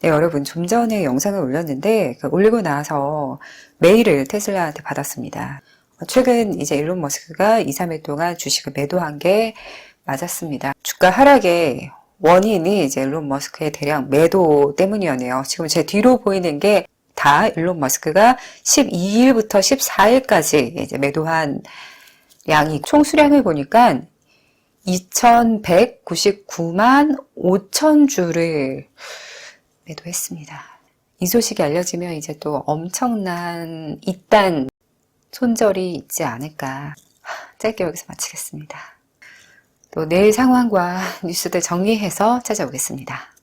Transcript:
네, 여러분, 좀 전에 영상을 올렸는데, 그 올리고 나서 메일을 테슬라한테 받았습니다. 최근 이제 일론 머스크가 2, 3일 동안 주식을 매도한 게 맞았습니다. 주가 하락의 원인이 이제 일론 머스크의 대량 매도 때문이었네요. 지금 제 뒤로 보이는 게 다 일론 머스크가 12일부터 14일까지 이제 매도한 양이 총 수량을 보니까 2199만 5천 주를 매도했습니다. 이 소식이 알려지면 이제 또 엄청난 이단 손절이 있지 않을까. 짧게 여기서 마치겠습니다. 또 내일 상황과 뉴스들 정리해서 찾아오겠습니다.